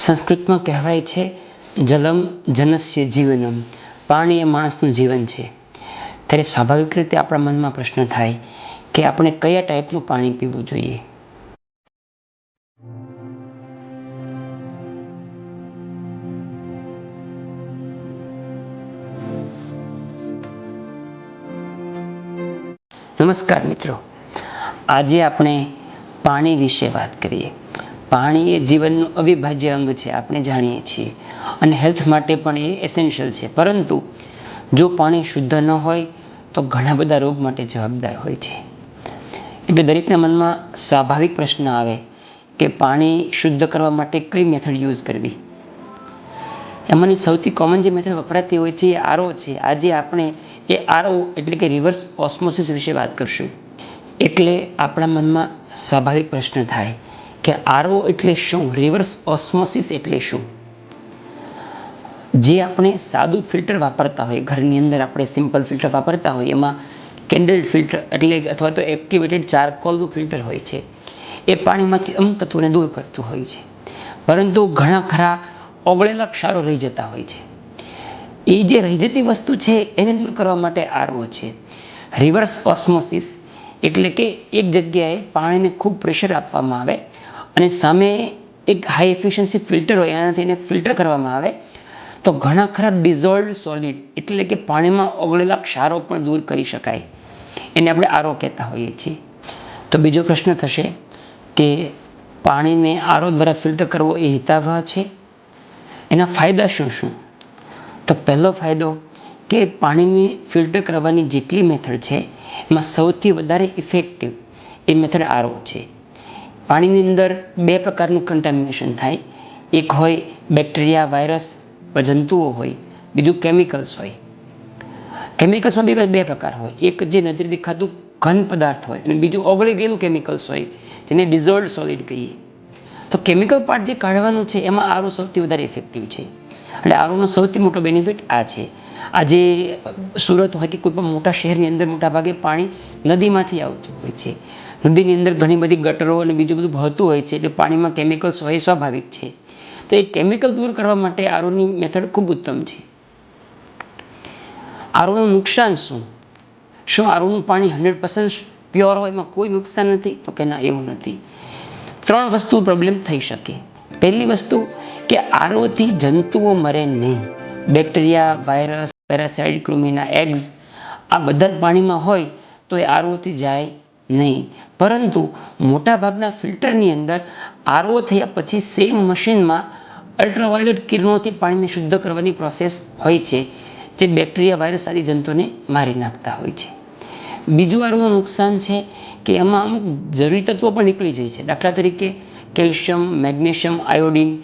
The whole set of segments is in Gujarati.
સંસ્કૃતમાં કહેવાય છે, જલમ જનસ્ય જીવનમ. પાણી એ માણસનું જીવન છે. ત્યારે સ્વાભાવિક રીતે આપણા મનમાં પ્રશ્ન થાય કે આપણે કયા ટાઈપનું પાણી પીવું જોઈએ? નમસ્કાર મિત્રો. આજે આપણે પાણી વિશે વાત કરીએ. પાણી એ જીવનનું અવિભાજ્ય અંગ છે, આપણે જાણીએ છીએ. અને હેલ્થ માટે પણ એ એસેન્શિયલ છે. પરંતુ જો પાણી શુદ્ધ ન હોય, તો ઘણા બધા રોગ માટે જવાબદાર હોય છે. એટલે દરેકના મનમાં સ્વાભાવિક પ્રશ્ન આવે કે પાણી શુદ્ધ કરવા માટે કઈ મેથડ યુઝ કરવી? એમાંની સૌથી કોમન જે મેથડ વપરાતી હોય છે એ આરો છે. આજે આપણે એ આરો એટલે કે રિવર્સ ઓસ્મોસિસ વિશે વાત કરશું. એટલે આપણા મનમાં સ્વાભાવિક પ્રશ્ન થાય કે આરઓ એટલે શું? રિવર્સ ઓસ્મોસિસ એટલે શું? જે આપણે સાદું ફિલ્ટર વાપરતા હોય, ઘરની અંદર આપણે સિમ્પલ ફિલ્ટર વાપરતા હોય, એમાં કેન્ડલ ફિલ્ટર એટલે અથવા તો એક્ટિવેટેડ ચારકોલનું ફિલ્ટર હોય છે. એ પાણીમાંથી અમુક તત્વોને દૂર કરતું હોય છે. પરંતુ ઘણા ખરા ઓગળેલા ક્ષારો રહી જતા હોય છે. એ જે રહી જતી વસ્તુ છે, એને દૂર કરવા માટે આરવો છે. રિવર્સ ઓસ્મોસિસ એટલે કે એક જગ્યાએ પાણીને ખૂબ પ્રેશર આપવામાં આવે અને સામે એક હાઈ એફિશિયન્સી ફિલ્ટર હોય, એનાથી એને ફિલ્ટર કરવામાં આવે. તો ઘણા ખરા ડિઝોલ્વ સોલિડ એટલે કે પાણીમાં ઓગળેલા ક્ષારો પણ દૂર કરી શકાય. એને આપણે આરો કહેતા હોઈએ છીએ. તો બીજો પ્રશ્ન થશે કે પાણીને આરો દ્વારા ફિલ્ટર કરવો એ હિતાવહ છે? એના ફાયદા શું શું? તો પહેલો ફાયદો કે પાણીને ફિલ્ટર કરવાની જેટલી મેથડ છે, એમાં સૌથી વધારે ઇફેક્ટિવ એ મેથડ આરો છે. પાણીની અંદર બે પ્રકારનું કન્ટેમિનેશન થાય. એક હોય બેક્ટેરિયા વાયરસ જંતુઓ હોય. બીજું કેમિકલ્સ હોય. કેમિકલ્સમાં બે બે પ્રકાર હોય. એક જે નજરે દેખાતું ઘન પદાર્થ હોય અને બીજું ઓગળી ગયેલું કેમિકલ્સ હોય, જેને ડિઝોલ્ડ સોલિડ કહીએ. તો કેમિકલ પાર્ટ જે કાઢવાનું છે, એમાં આરો સૌથી વધારે ઇફેક્ટિવ છે. એટલે આરોનો સૌથી મોટો બેનિફિટ આ છે. આજે સુરત હોય કે કોઈ પણ મોટા શહેરની અંદર મોટા ભાગે પાણી નદીમાંથી આવતું હોય છે. નદીની અંદર ઘણી બધી ગટરો અને બીજું બધું વહતું હોય છે, એટલે પાણીમાં કેમિકલ્સ હોય એ સ્વાભાવિક છે. તો એ કેમિકલ દૂર કરવા માટે આરોની મેથડ ખૂબ ઉત્તમ છે. આરોનું નુકસાન શું? શું આરોનું પાણી હંડ્રેડ પર્સન્ટ પ્યોર હોય એમાં કોઈ નુકસાન નથી? તો કે ના, એવું નથી. ત્રણ વસ્તુ પ્રોબ્લેમ થઈ શકે. પહેલી વસ્તુ કે આરોથી જંતુઓ મરે નહીં. બેક્ટેરિયા વાયરસ પેરાસાઇડ કૃમિના એગ્સ આ બધા પાણીમાં હોય તો એ આરોથી જાય નહીં. પરંતુ મોટાભાગના ફિલ્ટરની અંદર આરઓ થયા પછી સેમ મશીનમાં અલ્ટ્રાવાયોલેટ કિરણોથી પાણીને શુદ્ધ કરવાની પ્રોસેસ હોય છે, જે બેક્ટેરિયા, વાયરસ આદિ જંતુઓને મારી નાખતા હોય છે. બીજું આરોનું નુકસાન છે કે એમાં અમુક જરૂરી તત્વો પણ નીકળી જાય છે. દાખલા તરીકે કેલ્શિયમ, મેગ્નેશિયમ, આયોડિન,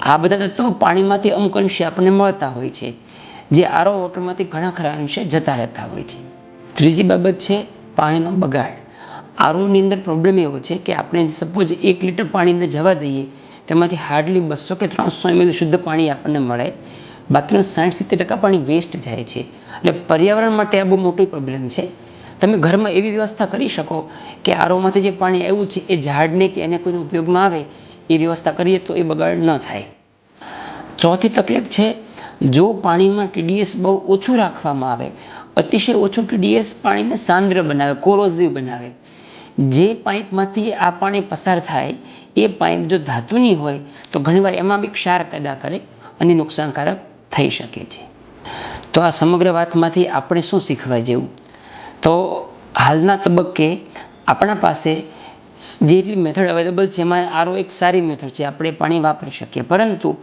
આ બધા તત્વો પાણીમાંથી અમુક અંશે આપણને મળતા હોય છે, જે આરો વોટરમાંથી ઘણા ખરા અંશે જતા રહેતા હોય છે. ત્રીજી બાબત છે પાણીનો બગાડ. આરોની અંદર પ્રોબ્લેમ એવો છે કે આપણે સપોઝ એક લીટર પાણીને જવા દઈએ, તેમાંથી હાર્ડલી બસો કે ત્રણસો એમએલ શુદ્ધ પાણી આપણને મળે. બાકીનું સાઠ સિત્તેર ટકા પાણી વેસ્ટ જાય છે. એટલે પર્યાવરણ માટે આ બહુ મોટી પ્રોબ્લેમ છે. તમે ઘરમાં એવી વ્યવસ્થા કરી શકો કે આરોમાંથી જે પાણી આવ્યું છે એ ઝાડને કે એને કોઈને ઉપયોગમાં આવે, એ વ્યવસ્થા કરીએ તો એ બગાડ ન થાય. ચોથી તકલીફ છે, જો પાણીમાં ટીડીએસ બહુ ઓછું રાખવામાં આવે, અતિશય ઓછું ટીડીએસ પાણીને સાંદ્ર બનાવે, કોરોઝિવ બનાવે જે પાઇપમાંથી આ પાણી પસાર થાય, એ પાઇપ જો ધાતુની હોય, તો ઘણીવાર એમાં બી ક્ષાર પેદા કરે અને નુકસાનકારક થઈ શકે છે. તો આ સમગ્ર વાતમાંથી આપણે શું શીખવા જેવું? તો હાલના તબક્કે આપણા પાસે જે મેથડ અવેલેબલ છે, એમાં આરો એક સારી મેથડ છે, આપણે પાણી વાપરી શકીએ. પરંતુ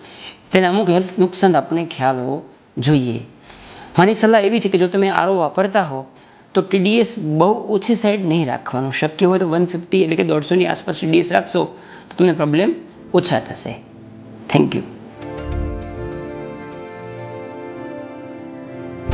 તેના અમુક હેલ્થ નુકસાન આપણે ખ્યાલ હોવો જોઈએ. મારી સલાહ એવી છે કે જો તમે આરો વાપરતા હો તો ટીડીએસ બહુ ઓછી સાઈડ નહીં રાખવાનું. શક્ય હોય તો વન ફિફ્ટી એટલે કે દોઢસોની આસપાસ ટીડીએસ રાખશો તો તમને પ્રોબ્લેમ ઓછા થશે. Thank you